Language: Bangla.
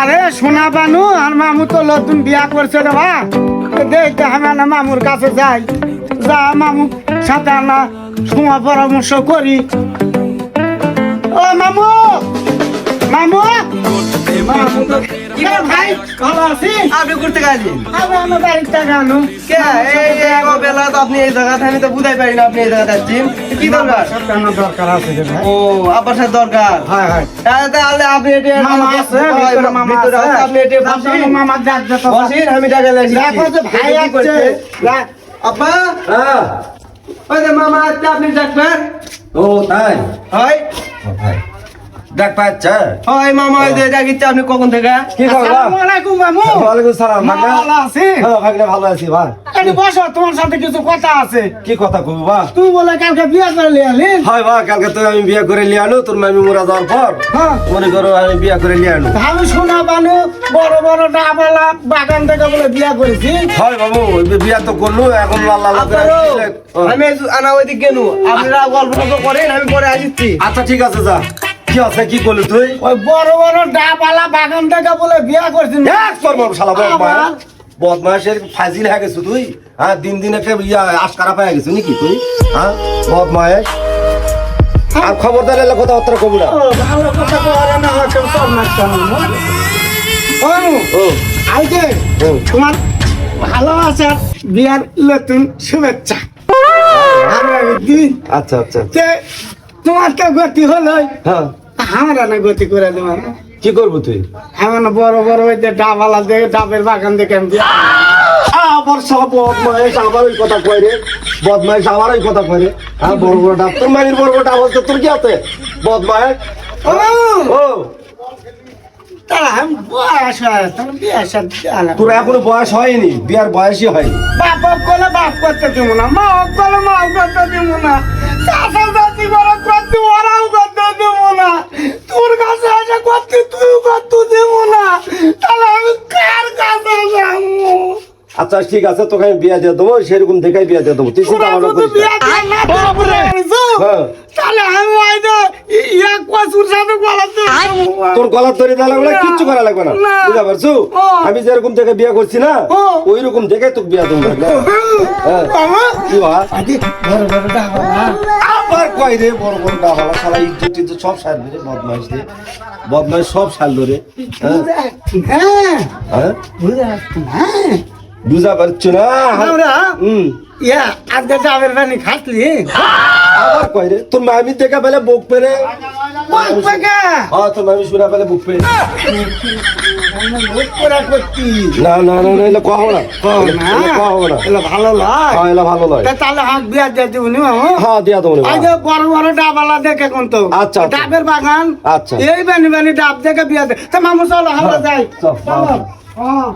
আরে সোনা বানু, আর মামু তো নতুন বিয়া করছে রে বা। দেখতে আমি না মামুর কাছে যাই। যা, মামু, সাথে না সময় পরামর্শ করি। ভালো আপনি ঘুরতে গেছেন আমি আমার বাড়িতে গেল কে? এই এই বেলা তো আপনি এই জায়গাতে আমি তো বুঝাই পারি না আপনি এই জায়গাতে যাচ্ছেন কি দরকার? দরকার আছে রে ভাই। ও আব্বার সাথে দরকার? হয় হয়। হ্যাঁ, তাহলে আপনি এটি মামা আছে ভিতরে আছে আছে, আপনি এটি বসেন। মামা দেখবে তো বসেন আমি টাকা লাগছি দেখো যে ভাই আছে। দেখ, হ্যাঁ। ওই মামা আপনি ডাকবেন ও তাই? হয়। ভাই দেখ পাচ্ছে। মামা ওই যে আপনি কখন থেকে? কি খবর আসসালামু আলাইকুম মামু। ওয়ালাইকুম সালাম মামা ভালো আছি? হ্যাঁ ভালো আছি ভাই। এটি বসো তোমার সাথে কিছু কথা আছে। কি কথা কব বা তুই বলে কালকে বিয়ে করে আলি? হয় বা কালকে তো আমি বিয়ে করে নিয়ে আনো তোর মামি মোরা যাওয়ার পর। হ্যাঁ। মনে করো আমি বিয়ে করে নিয়ে আনো। আমি শোনা বানু বড় বড় ডাবালা বাগান থেকে বলে বিয়ে করেছি। হয় বাবু বিয়ে তো করল এখন ও, আমি আনা ওইদিক গেল আপনারা গল্প করেন আমি পরে আসছি। আচ্ছা ঠিক আছে যা। কি আছে কি করলি তুই? ওই বড় বড় ডাবালা বাগান থেকে বলে বিয়ে করছি এক তোর বাবু শালা বদমাস? বদমাসের ফাজিল হয়ে গেছো তুই হ্যাঁ? দিন দিন একটা ইয়া আশকারা পেয়ে গেছো নাকি তুই হ্যাঁ? বদমাস আর খবরদার এলে কথাবার্তা কবি না। ভালো কথা বলে না হয় কেউ সব নাচতে ও ও তোমার ভালোবাসার বিয়ার নতুন শুভেচ্ছা। দিন। আচ্ছা আচ্ছা তে তোমার তো গতি হলো হ্যাঁ। আমরা না গতি করে দেবো। কি করব তুই? এমন বড় বড় ওই যে ডাবালা দেখে ডাবের বাগান দেখে আমি বিয়ে- আবার সব বদমাইশ আবার ওই কথা কয় রে। বদমাইশ আবার ওই কথা কয় রে। হ্যাঁ বড় বড় ডাব তোর মায়ের বড় বড় ডাব হচ্ছে তোর কি আছে? বদমাইশ। ও! ও! তারা আমি বয়স হয় তাহলে বিয়ে তোর এখনও বয়স হয়নি বিয়ার বয়সই হয়নি। বাপ বাপ করলে বাপ করতে দিব না মা করলে মা করতে দিব না। চাষা আচ্ছা ঠিক আছে তোকে আমি বিয়ে দিয়ে দেবো সেরকম দেখেই বিয়ে দিয়ে দেবো। তুই চিন্তা ভাবনা করিস হ্যাঁ। তোর গলার ধরে দেওয়া লাগবে না, না। কিচ্ছু করা লাগবে না। বুঝতে পারছ? আমি যেরকম দেখে বিয়ে করছি না। ওই রকম দেখে তোকে বিয়ে দেবো। হ্যাঁ। বাবা কি বা আদি বড় বড় ডাবা আবার কয় রে বড় বড় ডাবালা শালা ইজ্জত টিজ্জত সব সারবে রে বদমাইশ বদমাইশ সব সারলো রে। হ্যাঁ। হ্যাঁ। হ্যাঁ। বুঝা হ্যাঁ পারছ না? আমরা হুম। ইয়া আজকে ডাবের পানি খাসলি আবার কয় রে? তোর মামি দেখা পেলে বুক পেরে। বাপ বাগা হ্যাঁ তোর মামি শোনা পেলে বুক পেরে। না না না না এলে কহো না? না? এলে কহো না? এগুলো ভালো লয়। হ্যাঁ এলে ভালো তা তাহলে হাঁক বিয়া দিয়ে দিব নি মামু হ্যাঁ দিয়া দেবো আজ বড় বড় ডাবালা দেখে কোন তো? আচ্ছা, আচ্ছা। ডাবের বাগান। আচ্ছা। এই বানি বানি ডাব দেখে বিয়া দে। তা মামু চলো হাওড়া যাই। চল। হ্যাঁ।